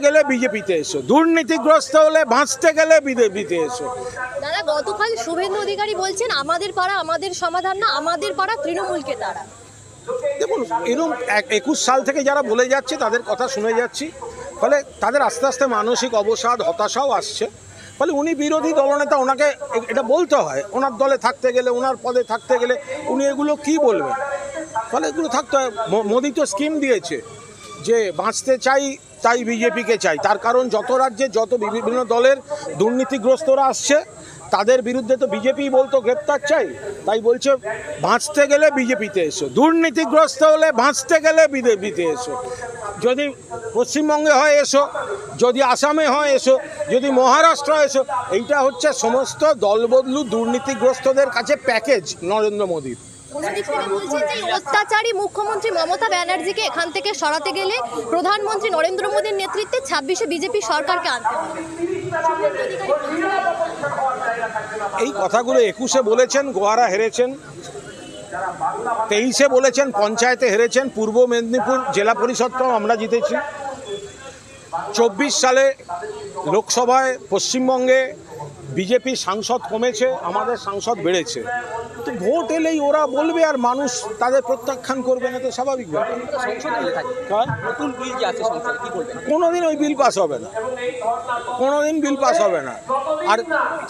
গেলে বিজেপিতে এসো। দুর্নীতিগ্রস্ত হলে বাঁচতে গেলে বিজেপিতে এসো। দাদা গতকাল শুভেন্দু অধিকারী বলছেন আমাদের পাড়া আমাদের সমাধান না আমাদের পাড়া তৃণমূলকে তারা দেখুন এরকম এক- একুশ সাল থেকে যারা বলে যাচ্ছে তাদের কথা শুনে যাচ্ছি। ফলে তাদের আস্তে আস্তে মানসিক অবসাদ হতাশাও আসছে। ফলে উনি বিরোধী দলনেতা ওনাকে এটা বলতে হয় ওনার দলে থাকতে গেলে ওনার পদে থাকতে গেলে উনি এগুলো কি বলবেন? ফলে এগুলো থাকতে হয়। মোদি তো স্কিম দিয়েছে যে বাঁচতে চাই তাই বিজেপিকে চাই। তার কারণ যত রাজ্যে যত বিভিন্ন দলের দুর্নীতিগ্রস্তরা আসছে, তাদের বিরুদ্ধে তো বিজেপি বলতো গ্রেপ্তার চাই। তাই বলছে, বাঁচতে গেলে বিজেপিতে এসো। দুর্নীতিগ্রস্ত হলে বাঁচতে গেলে বিজেপিতে এসো। যদি পশ্চিমবঙ্গে হয় এসো, যদি আসামে হয় এসো, যদি মহারাষ্ট্র এসো, এইটা হচ্ছে সমস্ত দলবদলু দুর্নীতিগ্রস্তদের কাছে প্যাকেজ নরেন্দ্র মোদীর। অত্যাচারী মুখ্যমন্ত্রী মমতা ব্যানার্জিকে এখান থেকে সরাতে গেলে প্রধানমন্ত্রী নরেন্দ্র মোদীর নেতৃত্বে ছাব্বিশে বিজেপি সরকারকে আনতে এই কথাগুলো একুশে বলেছেন, গোয়ারা হেরেছেন, তেইশে বলেছেন, পঞ্চায়েতে হেরেছেন, পূর্ব মেদিনীপুর জেলা পরিষদটাও আমরা জিতেছি। চব্বিশ সালে লোকসভায় পশ্চিমবঙ্গে বিজেপি সাংসদ কমেছে, আমাদের সাংসদ বেড়েছে। তো ভোট এলেই ওরা বলবে আর মানুষ তাদের প্রত্যাখ্যান করবে না তো স্বাভাবিক কোনোদিন ওই বিল পাস হবে না। কোনোদিন বিল পাস হবে না। আর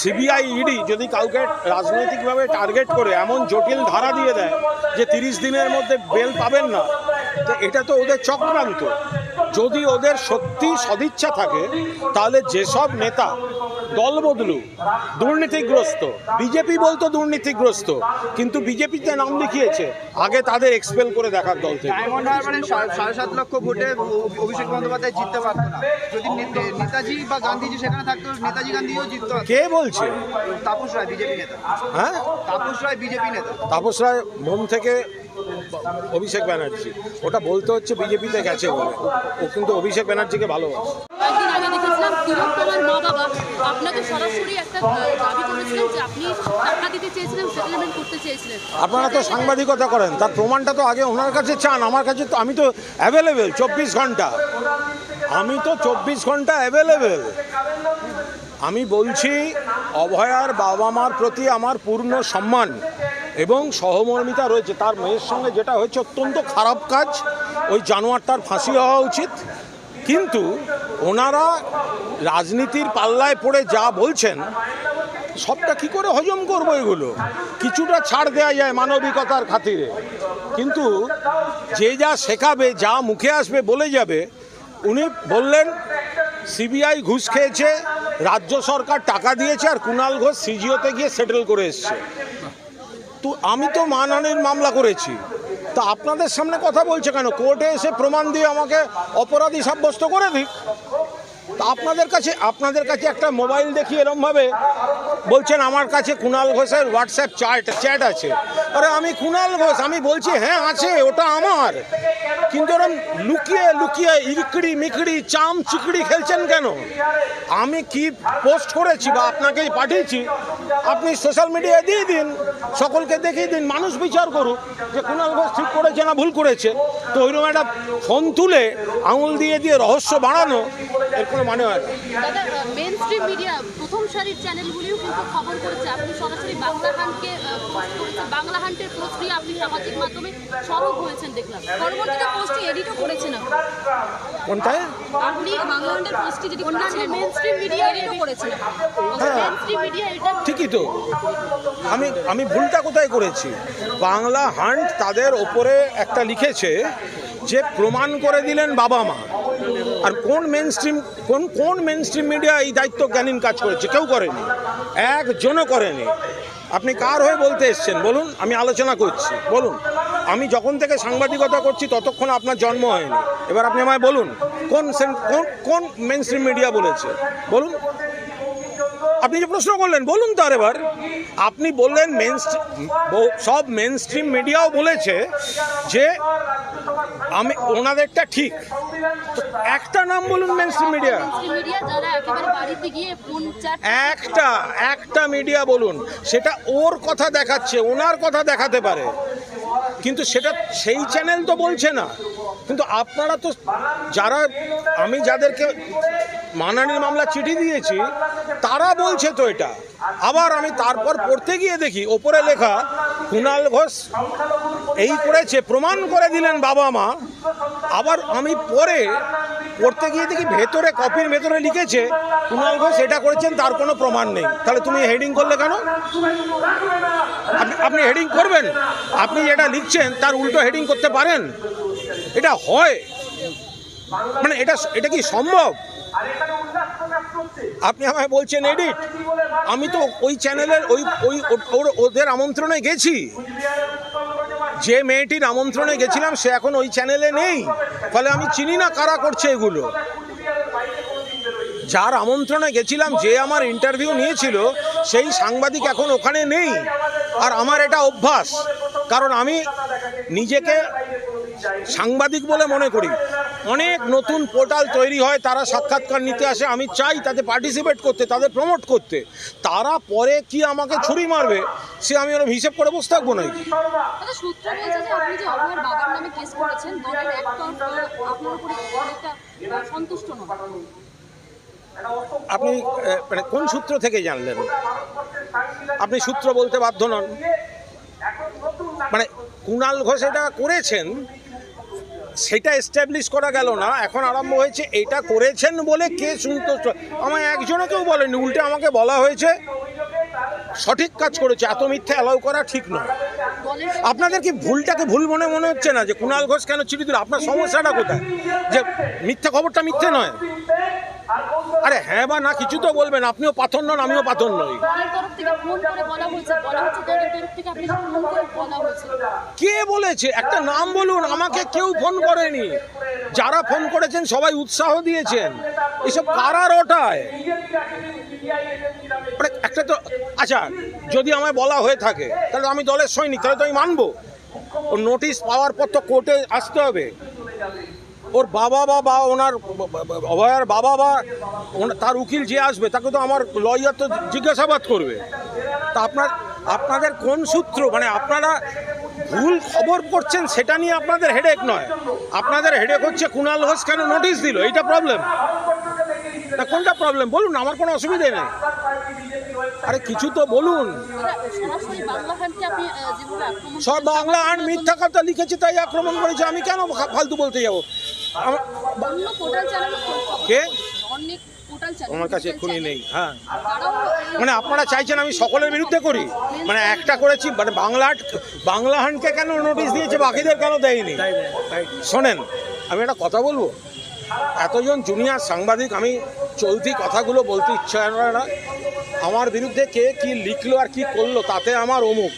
সিবিআই ইডি যদি কাউকে রাজনৈতিকভাবে টার্গেট করে, এমন জটিল ধারা দিয়ে দেয় যে তিরিশ দিনের মধ্যে বেল পাবেন না, তো এটা তো ওদের চক্রান্ত। যদি ওদের সত্যি সদিচ্ছা থাকে, তাহলে যেসব নেতা দল বদলু দুর্নীতিগ্রস্ত। বিজেপি বলতো দুর্নীতিগ্রস্ত কিন্তু বিজেপিতে নাম লিখিয়েছে আগে তাদের এক্সপেল করে দেখার দল থেকে। ডায়মন্ড হারবারের সাড়ে সাত লক্ষ ভোটে অভিষেক বন্দ্যোপাধ্যায় জিততে পারতো না। যদি নেতাজি বা গান্ধীজি সেখানে থাকতো নেতাজি গান্ধীও জিততে কে বলছে? তাপস রায় বিজেপি নেতা। হ্যাঁ? তাপস রায় বিজেপি নেতা। তাপস রায় মন থেকে অভিষেক ব্যানার্জি। ওটা বলতে হচ্ছে বিজেপিতে গেছে বলে। ও কিন্তু অভিষেক ব্যানার্জিকে ভালোবাসে। আগে দেখেছিলাম তিলোত্তমার মা বাবা, আপনাকে সরাসরি একটা দাবি করেছিলেন যে আপনি টাকা দিতে চেয়েছিলেন সেটেলমেন্ট করতে চেয়েছিলেন। আপনারা তো সাংবাদিকতা করেন, তার প্রমাণটা তো আগে ওনার কাছে চান, আমার কাছে তো, আমি তো অ্যাভেলেবেল চব্বিশ ঘণ্টা। আমি তো চব্বিশ ঘণ্টা অ্যাভেলেবেল আমি বলছি, অভয়ার বাবা মার প্রতি আমার পূর্ণ সম্মান এবং সহমর্মিতা রয়েছে। তার মেয়ের সঙ্গে যেটা হয়েছে অত্যন্ত খারাপ কাজ, ওই জানোয়ারটার ফাঁসি হওয়া উচিত। কিন্তু ওনারা রাজনীতির পাল্লায় পড়ে যা বলছেন, সবটা কি করে হজম করব এগুলো? কিছুটা ছাড় দেওয়া যায় মানবিকতার খাতিরে। কিন্তু যে যা শেখাবে, যা মুখে আসবে বলে যাবে, উনি বললেন, সিবিআই ঘুষ খেয়েছে, রাজ্য সরকার টাকা দিয়েছে আর কুণাল ঘোষ সিজিওতে গিয়ে সেটেল করে এসছে। তো আমি তো মানহানির মামলা করেছি। তা আপনাদের সামনে কথা বলছে কেন? কোর্টে এসে প্রমাণ দিয়ে আমাকে অপরাধী সাব্যস্ত করে দিক। তা আপনাদের কাছে আপনাদের কাছে একটা মোবাইল দেখি এরমভাবে বলছেন, আমার কাছে কুণাল ঘোষের হোয়াটসঅ্যাপ চ্যাট চ্যাট আছে। আরে, আমি কুণাল ঘোষ, আমি বলছি হ্যাঁ আছে, ওটা আমার। কিন্তু ওরম লুকিয়ে লুকিয়ে ইকড়ি মিকড়ি, চাম চিকড়ি খেলছেন কেন? আমি কি পোস্ট করেছি বা আপনাকেই পাঠিয়েছি? আপনি সোশ্যাল মিডিয়ায় দিয়ে দিন। সকলকে দেখিয়ে দিন মানুষ বিচার করুক যে কুণাল ঘোষ ঠিক করেছে না ভুল করেছে। তো ওইরকম একটা ফোন তুলে আঙুল দিয়ে দিয়ে রহস্য বাড়ানো এর কোনো মানে হয় প্রথম সারির চ্যানেলগুলিও কিন্তু খবর করেছে। আপনি সরাসরি বাংলা হান্টকে বাংলা হান্টের পোস্ট দিয়ে আপনি সামাজিক মাধ্যমে সরব হয়েছেন দেখলাম। পরবর্তীতে পোস্টটি এডিটও করেছেন আপনি। কোনটায়? আপনি বাংলা হান্টের পোস্টটি যেটি অন্যান্য স্ট্রিম মিডিয়া এডিটও করেছেন। হ্যাঁ। মিডিয়া এটা ঠিকই তো। আমি আমি ভুলটা কোথায় করেছি? বাংলা হান্ট তাদের ওপরে একটা লিখেছে যে প্রমাণ করে দিলেন বাবা মা। আর কোন মেন স্ট্রিম কোন কোন মেন স্ট্রিম মিডিয়া এই দায়িত্ব জ্ঞানীন কাজ করেছে? কেউ করেনি। একজনও করেনি। আপনি কার হয়ে বলতে এসছেন? বলুন, আমি আলোচনা করছি। বলুন, আমি যখন থেকে সাংবাদিকতা করছি ততক্ষণ আপনার জন্ম হয়নি। এবার আপনি আমায় বলুন, কোন কোন কোন মেন স্ট্রিম মিডিয়া বলেছে? বলুন। আপনি যে প্রশ্ন করলেন বলুন তো এবার। আপনি বললেন মেন সব মেন স্ট্রিম মিডিয়াও বলেছে যে আমি ওনাদেরটা ঠিক। একটা নাম বলুন মেন স্ট্রিম মিডিয়া একটা একটা মিডিয়া বলুন। সেটা ওর কথা দেখাচ্ছে ওনার কথা দেখাতে পারে। কিন্তু সেটা সেই চ্যানেল তো বলছে না। কিন্তু আপনারা তো যারা আমি যাদেরকে মানানির মামলা চিঠি দিয়েছি, তারা বলছে তো এটা। আবার আমি তারপর পড়তে গিয়ে দেখি, ওপরে লেখা কুণাল ঘোষ এই করেছে, প্রমাণ করে দিলেন বাবা মা। আবার আমি পরে পড়তে গিয়ে দেখি, ভেতরে কপির ভেতরে লিখেছে কুণাল ঘোষ এটা করেছেন, তার কোনো প্রমাণ নেই। তাহলে তুমি হেডিং করলে কেন? আপনি হেডিং করবেন? আপনি যেটা লিখছেন, তার উল্টো হেডিং করতে পারেন? এটা হয়। মানে এটা এটা কি সম্ভব? আপনি আমায় বলছেন, এডিট। আমি তো ওই চ্যানেলের ওই ওই ওর- ওদের আমন্ত্রণে গেছি। যে মেয়েটির আমন্ত্রণে গেছিলাম, সে এখন ওই চ্যানেলে নেই। ফলে আমি চিনি না কারা করছে এগুলো। যার আমন্ত্রণে গেছিলাম, যে আমার ইন্টারভিউ নিয়েছিল, সেই সাংবাদিক এখন ওখানে নেই। আর আমার এটা অভ্যাস। কারণ আমি নিজেকে সাংবাদিক বলে মনে করি। অনেক নতুন পোর্টাল তৈরি হয় তারা সাক্ষাৎকার নিতে আসে। আমি চাই তাতে পার্টিসিপেট করতে তাদের প্রমোট করতে। তারা পরে কি আমাকে ছুরি মারবে সে আমি ওরকম হিসেব করে বসে থাকব নাকি? যে আপনি মানে কোন সূত্র থেকে জানলেন? আপনি সূত্র বলতে বাধ্য নন। মানে কুণাল ঘোষ এটা করেছেন সেটা এস্টাবলিশ করা গেল না। এখন আরম্ভ হয়েছে, এটা করেছেন বলে কে সন্তুষ্ট আমায় একজনও কেউ বলেনি, উল্টে আমাকে বলা হয়েছে, সঠিক কাজ করেছে, এত মিথ্যা অ্যালাউ করা ঠিক নয়। আপনাদের কি ভুলটাকে ভুল মনে মনে হচ্ছে না যে কুণাল ঘোষ কেন চিঠি দিল? আপনার সমস্যাটা কোথায়? যে মিথ্যা খবরটা মিথ্যে নয়। আরে হ্যাঁ বা না কিছু তো বলবেন। আপনিও পাথর নন আমিও পাথর নই। করে করে কে বলেছে? একটা নাম বলুন আমাকে কেউ ফোন করেনি। যারা ফোন করেছেন সবাই উৎসাহ দিয়েছেন। এসব কারার ওটায় মানে একটা তো আচ্ছা যদি আমায় বলা হয়ে থাকে তাহলে আমি দলের সৈনিক তাহলে তো আমি মানবো। নোটিশ পাওয়ার পর তো কোর্টে আসতে হবে। ওর বাবা বা বা ওনার অভয়ার বাবা বা তার উকিল যে আসবে, তাকে তো আমার লয়ার তো জিজ্ঞাসাবাদ করবে। তা আপনার, আপনাদের কোন সূত্র? মানে আপনারা ভুল খবর করছেন, সেটা নিয়ে আপনাদের হেডেক নয়। আপনাদের হেডেক হচ্ছে কুণাল ঘোষ কেন নোটিশ দিল? এইটা প্রবলেম তা কোনটা প্রবলেম বলুন, আমার কোনো অসুবিধে নেই। আরে কিছু তো বলুন। সব বাংলা আর মিথ্যা কথা লিখেছে, তাই আক্রমণ করেছে। আমি কেন ফালতু বলতে যাব? অন্য পোর্টাল চ্যানেল কে? অনেক আমার কাছে এক্ষুনি নেই হ্যাঁ। মানে আপনারা চাইছেন আমি সকলের বিরুদ্ধে করি। মানে একটা করেছি মানে বাংলা বাংলা হানকে কেন নোটিশ দিয়েছে বাকিদের কেন দেয়নি? শোনেন আমি একটা কথা বলব। এতজন জুনিয়র সাংবাদিক আমি চলতি কথাগুলো বলতে ইচ্ছা হয় না। আমার বিরুদ্ধে কে কি লিখলো আর কি করল তাতে আমার অমুক।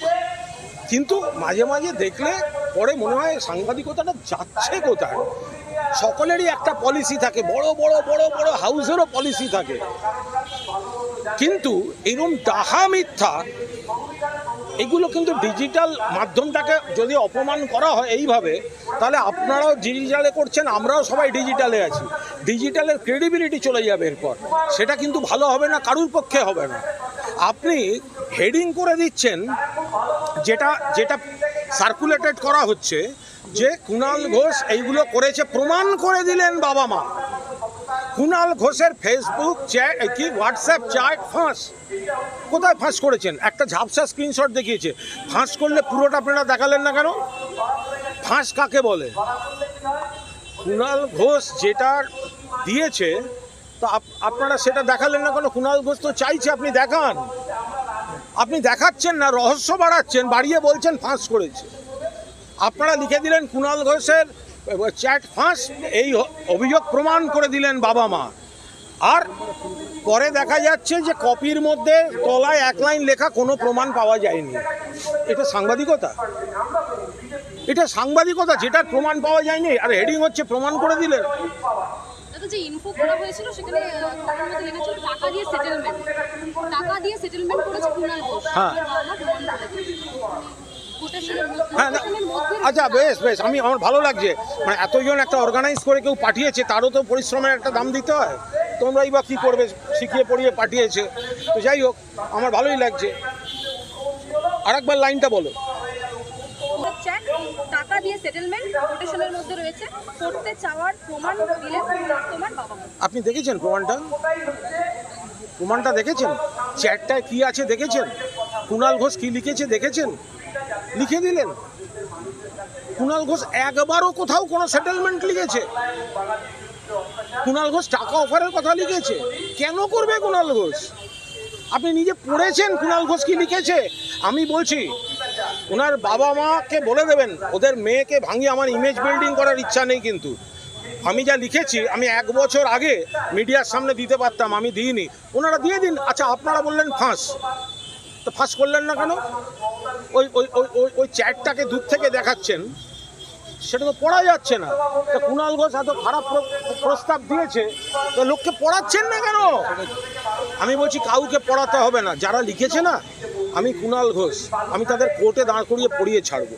কিন্তু মাঝে মাঝে দেখলে পরে মনে হয় সাংবাদিকতাটা যাচ্ছে কোথায়? সকলেরই একটা পলিসি থাকে, বড় বড় বড় বড় হাউসেরও পলিসি থাকে। কিন্তু এরকম ডাহা মিথ্যা, এগুলো কিন্তু ডিজিটাল মাধ্যমটাকে যদি অপমান করা হয় এইভাবে, তাহলে আপনারাও ডিজিটালে করছেন, আমরাও সবাই ডিজিটালে আছি। ডিজিটালের ক্রেডিবিলিটি চলে যাবে এরপর। সেটা কিন্তু ভালো হবে না, কারুর পক্ষে হবে না। আপনি হেডিং করে দিচ্ছেন, যেটা যেটা সার্কুলেটেড করা হচ্ছে যে কুণাল ঘোষ এইগুলো করেছে, প্রমাণ করে দিলেন বাবা মা। কুণাল ঘোষের ফেসবুক চ্যাট কি হোয়াটসঅ্যাপ চ্যাট, ফাঁস। কোথায় ফাঁস করেছেন? একটা ঝাপসা স্ক্রিনশট দেখিয়েছে। ফাঁস করলে পুরোটা আপনারা দেখালেন না কেন? ফাঁস কাকে বলে? কুণাল ঘোষ যেটা দিয়েছে, তো আপ- আপনারা সেটা দেখালেন না কেন? কুণাল ঘোষ তো চাইছে আপনি দেখান। আপনি দেখাচ্ছেন না, রহস্য বাড়াচ্ছেন, বাড়িয়ে বলছেন, ফাঁস করেছে। আপনারা লিখে দিলেন কুণাল ঘোষের চ্যাট ফাঁস, এই অভিযোগ প্রমাণ করে দিলেন বাবা মা। আর পরে দেখা যাচ্ছে যে কপির মধ্যে তলায় এক লাইন লেখা কোনো প্রমাণ পাওয়া যায়নি। এটা সাংবাদিকতা? এটা সাংবাদিকতা, যেটার প্রমাণ পাওয়া যায়নি। আর হেডিং হচ্ছে, প্রমাণ করে দিলেন। যে ইনফো করা হয়েছিল, সেখানে দিয়ে সেটেলমেন্ট করেছে কুণাল ঘোষ হ্যাঁ। হ্যাঁ আচ্ছা বেশ বেশ আমি আমার ভালো লাগছে। মানে এতজন একটা অর্গানাইজ করে কেউ পাঠিয়েছে তারও তো পরিশ্রমের একটা দাম দিতে হয়। তোমরাই বা কী করবে শিখিয়ে পড়িয়ে পাঠিয়েছে। তো যাই হোক আমার ভালোই লাগছে। আরেকবার লাইনটা বলো। চ্যাট দিয়ে সেটেলমেন্ট কোটেশনের মধ্যে রয়েছে। করতে চাওয়ার প্রমাণ দিলে তোমার বাবা আপনি দেখেছেন প্রমাণটা? প্রমাণটা দেখেছেন? চ্যাটটায় কি আছে দেখেছেন? কুণাল ঘোষ কি লিখেছে দেখেছেন? লিখে দিলেন। কুণাল ঘোষ একবারও কোথাও কোনো সেটেলমেন্ট লিখেছে। কুণাল ঘোষ টাকা অফারের কথা লিখেছে। কেন করবে কুণাল ঘোষ? আপনি নিজে পড়েছেন কুণাল ঘোষ কি লিখেছে? আমি বলছি, ওনার বাবা মাকে বলে দেবেন। ওদের মেয়েকে ভাঙিয়ে আমার ইমেজ বিল্ডিং করার ইচ্ছা নেই কিন্তু। আমি যা লিখেছি, আমি এক বছর আগে মিডিয়ার সামনে দিতে পারতাম, আমি দিইনি। ওনারা দিয়ে দিন। আচ্ছা আপনারা বললেন ফাঁস। তো ফাঁস করলেন না কেন? ওই ওই ওই ওই ওই চ্যাটটাকে দূর থেকে দেখাচ্ছেন। সেটা তো পড়া যাচ্ছে না। তো কুণাল ঘোষ এত খারাপ প্র- প্রস্তাব দিয়েছে, তো লোককে পড়াচ্ছেন না কেন? আমি বলছি, কাউকে পড়াতে হবে না। যারা লিখেছে না, আমি কুণাল ঘোষ। আমি তাদের কোর্টে দাঁড় করিয়ে পড়িয়ে ছাড়বো।